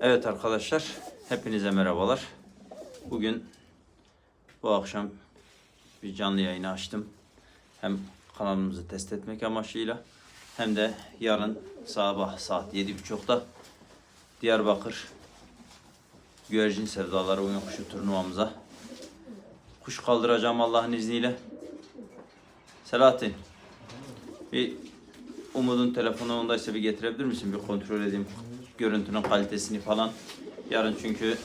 Evet arkadaşlar, hepinize merhabalar. Bugün bu akşam bir canlı yayını açtım. Hem kanalımızı test etmek amaçıyla hem de yarın sabah saat 7.30'da Diyarbakır Güvercin Sevdaları Oyun Kuşu turnuvamıza kuş kaldıracağım Allah'ın izniyle. Selahattin, bir Umut'un telefonu ondaysa bir getirebilir misin? Bir kontrol edeyim görüntünün kalitesini falan. Yarın çünkü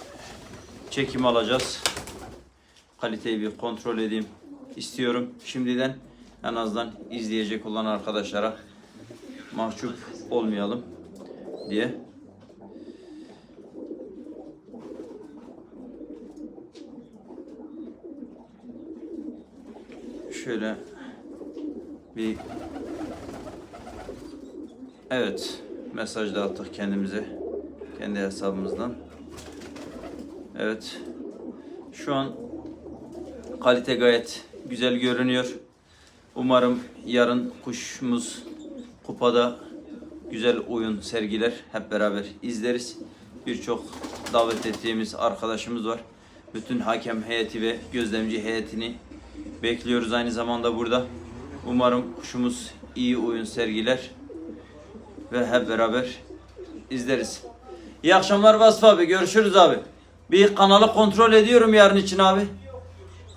çekim alacağız. Kaliteyi bir kontrol edeyim istiyorum. Şimdiden en azından izleyecek olan arkadaşlara mahcup olmayalım diye. Şöyle bir Evet, mesaj da attık kendimize. Kendi hesabımızdan. Evet. Şu an kalite gayet güzel görünüyor. Umarım yarın kuşumuz kupada güzel oyun sergiler. Hep beraber izleriz. Birçok davet ettiğimiz arkadaşımız var. Bütün hakem heyeti ve gözlemci heyetini bekliyoruz aynı zamanda burada. Umarım kuşumuz iyi oyun sergiler ve hep beraber izleriz. İyi akşamlar Vasf abi. Görüşürüz abi. Bir kanalı kontrol ediyorum yarın için abi.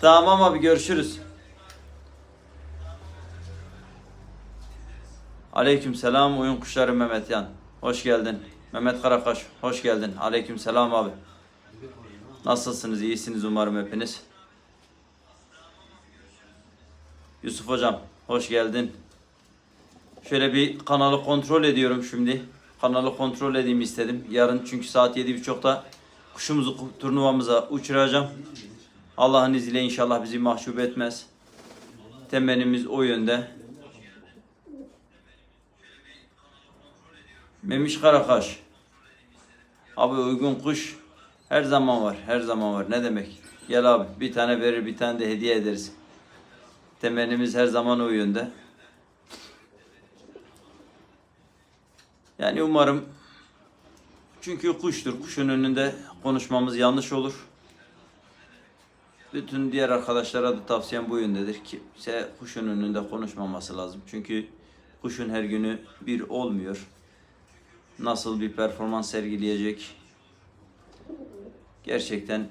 Tamam abi görüşürüz. Aleyküm selam oyun kuşları Mehmet Yan. Hoş geldin. Mehmet Karakaş hoş geldin. Aleyküm selam abi. Nasılsınız? İyisiniz umarım hepiniz. Yusuf hocam hoş geldin. Şöyle bir kanalı kontrol ediyorum şimdi. Kanalı kontrol edeyim istedim. Yarın çünkü saat 7.30'da kuşumuzu turnuvamıza uçuracağım. Allah'ın izniyle inşallah bizi mahcup etmez. Temennimiz o yönde. Memiş Karakaş. Abi uygun kuş her zaman var. Her zaman var. Ne demek? Gel abi bir tane verir bir tane de hediye ederiz. Temennimiz her zaman o yönde. Yani umarım çünkü kuştur. Kuşun önünde konuşmamız yanlış olur. Bütün diğer arkadaşlara da tavsiyem bu yöndedir. Kimse kuşun önünde konuşmaması lazım. Çünkü kuşun her günü bir olmuyor. Nasıl bir performans sergileyecek gerçekten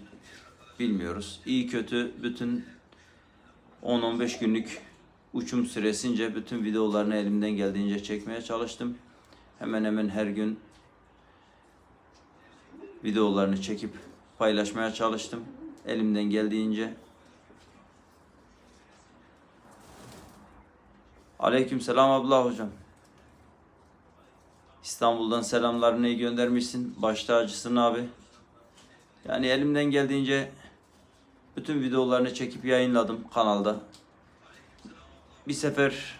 bilmiyoruz. İyi kötü bütün 10-15 günlük uçum süresince bütün videolarını elimden geldiğince çekmeye çalıştım. Hemen hemen her gün videolarını çekip paylaşmaya çalıştım. Elimden geldiğince. Aleyküm selam abla hocam. İstanbul'dan selamlarını göndermişsin. Baş tacısın abi. Yani elimden geldiğince bütün videolarını çekip yayınladım kanalda. Bir sefer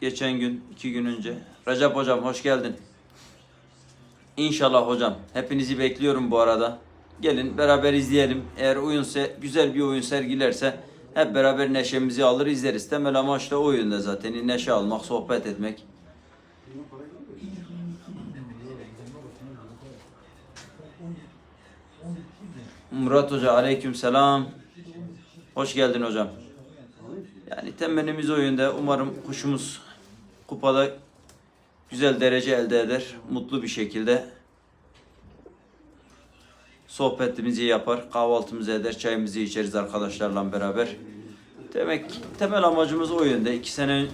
geçen gün, iki gün önce. Recep hocam hoş geldin. İnşallah hocam. Hepinizi bekliyorum bu arada. Gelin beraber izleyelim. Eğer oyunsa güzel bir oyun sergilerse hep beraber neşemizi alır izleriz. Temel amaç da o yönde zaten. Neşe almak, sohbet etmek. Murat Hoca aleyküm selam. Hoş geldin hocam. Yani temennimiz o yönde. Umarım kuşumuz kupada güzel derece elde eder. Mutlu bir şekilde sohbetimizi yapar, kahvaltımızı eder, çayımızı içeriz arkadaşlarla beraber. Demek temel amacımız o yönde. İki sene,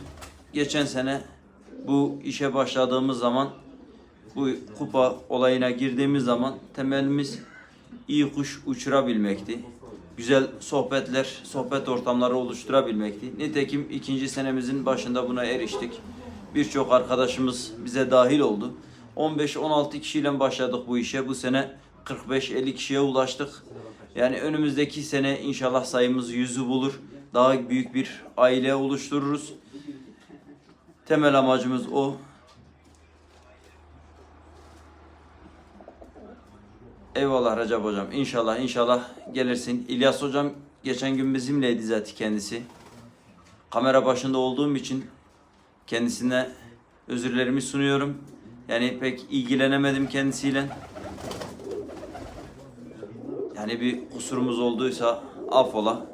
geçen sene bu işe başladığımız zaman, bu kupa olayına girdiğimiz zaman temelimiz iyi kuş uçurabilmekti. Güzel sohbetler, sohbet ortamları oluşturabilmekti. Nitekim ikinci senemizin başında buna eriştik. Birçok arkadaşımız bize dahil oldu. 15-16 kişiyle başladık bu işe. Bu sene 45-50 kişiye ulaştık. Yani önümüzdeki sene inşallah sayımız yüzü bulur. Daha büyük bir aile oluştururuz. Temel amacımız o. Eyvallah Recep hocam. İnşallah inşallah gelirsin. İlyas hocam geçen gün bizimleydi zaten kendisi. Kamera başında olduğum için kendisine özürlerimi sunuyorum. Yani pek ilgilenemedim kendisiyle. Yani bir kusurumuz olduysa affola.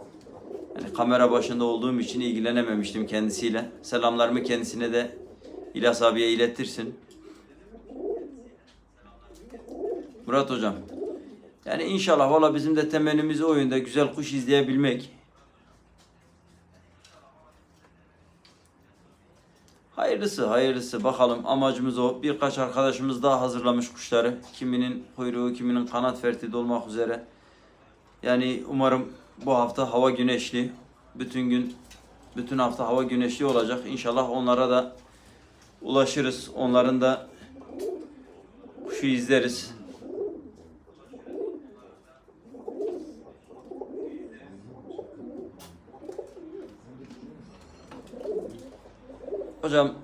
Yani kamera başında olduğum için ilgilenememiştim kendisiyle. Selamlarımı kendisine de İlyas abiye iletirsin. Murat hocam. Yani inşallah valla bizim de temennimiz oyunda güzel kuş izleyebilmek. Hayırlısı hayırlısı bakalım amacımız o. Birkaç arkadaşımız daha hazırlamış kuşları. Kiminin kuyruğu, kiminin kanat fertidi olmak üzere. Yani umarım bu hafta hava güneşli. Bütün gün, bütün hafta hava güneşli olacak. İnşallah onlara da ulaşırız. Onların da kuşu izleriz. Hocam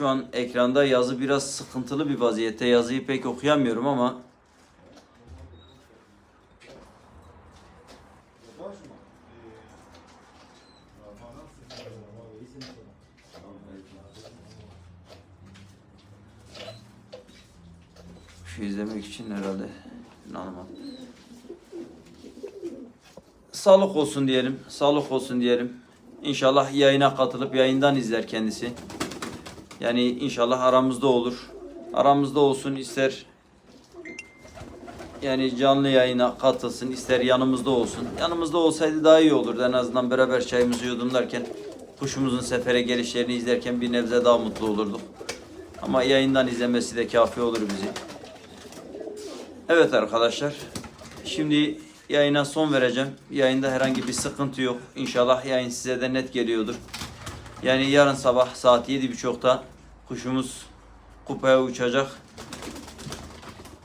şu an ekranda yazı biraz sıkıntılı bir vaziyette. Yazıyı pek okuyamıyorum ama şu izlemek için herhalde anlamadım. Sağlık olsun diyelim. Sağlık olsun diyelim. İnşallah yayına katılıp yayından izler kendisi. Yani inşallah aramızda olur. Aramızda olsun ister yani canlı yayına katılsın, ister yanımızda olsun. Yanımızda olsaydı daha iyi olurdu. En azından beraber çayımızı yudumlarken, kuşumuzun sefere gelişlerini izlerken bir nebze daha mutlu olurduk. Ama yayından izlemesi de kafi olur bizi. Evet arkadaşlar. Şimdi yayına son vereceğim. Yayında herhangi bir sıkıntı yok. İnşallah yayın size de net geliyordur. Yani yarın sabah saat 7.30'da kuşumuz kupaya uçacak.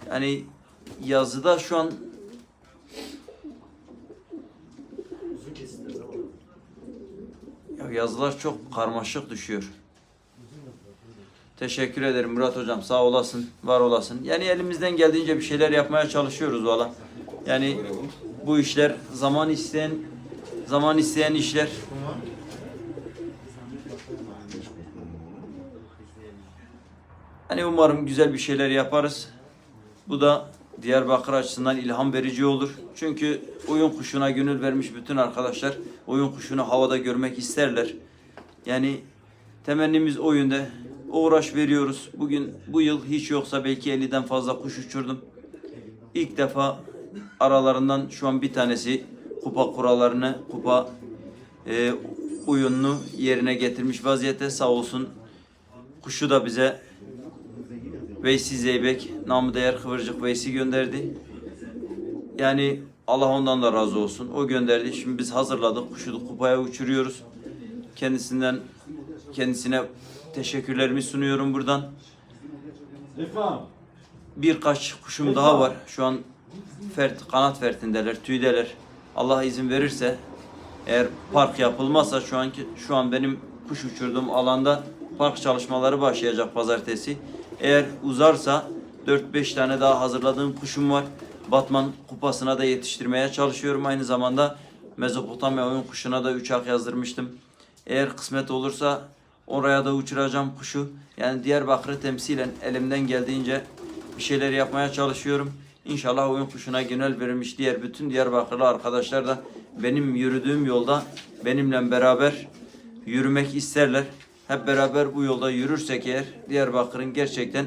Yani yazıda şu an ya yazılar çok karmaşık düşüyor. Teşekkür ederim Murat hocam. Sağ olasın, var olasın. Yani elimizden geldiğince bir şeyler yapmaya çalışıyoruz valla. Yani bu işler zaman isteyen zaman isteyen işler. Hani umarım güzel bir şeyler yaparız. Bu da Diyarbakır açısından ilham verici olur. Çünkü oyun kuşuna gönül vermiş bütün arkadaşlar oyun kuşunu havada görmek isterler. Yani temennimiz o yönde. Uğraş veriyoruz. Bugün bu yıl hiç yoksa belki 50'den fazla kuş uçurdum. İlk defa aralarından şu an bir tanesi kupa kurallarını, kupa e, oyununu yerine getirmiş vaziyette sağ olsun. Kuşu da bize Veysi Zeybek, namı değer Kıvırcık Veysi gönderdi. Yani Allah ondan da razı olsun. O gönderdi. Şimdi biz hazırladık. Kuşu kupaya uçuruyoruz. Kendisinden kendisine teşekkürlerimi sunuyorum buradan. Birkaç kuşum daha var. Şu an fert, kanat fertindeler, tüydeler. Allah izin verirse eğer park yapılmazsa şu anki şu an benim kuş uçurduğum alanda park çalışmaları başlayacak pazartesi. Eğer uzarsa 4-5 tane daha hazırladığım kuşum var. Batman kupasına da yetiştirmeye çalışıyorum. Aynı zamanda Mezopotamya oyun kuşuna da 3 ak yazdırmıştım. Eğer kısmet olursa oraya da uçuracağım kuşu. Yani Diyarbakır'ı temsilen elimden geldiğince bir şeyler yapmaya çalışıyorum. İnşallah oyun kuşuna gönül verilmiş diğer bütün Diyarbakırlı arkadaşlar da benim yürüdüğüm yolda benimle beraber yürümek isterler. Hep beraber bu yolda yürürsek eğer Diyarbakır'ın gerçekten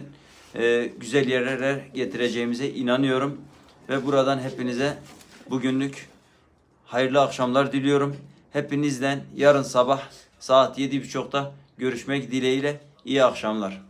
e, güzel yerlere getireceğimize inanıyorum. Ve buradan hepinize bugünlük hayırlı akşamlar diliyorum. Hepinizden yarın sabah saat 7.30'da görüşmek dileğiyle iyi akşamlar.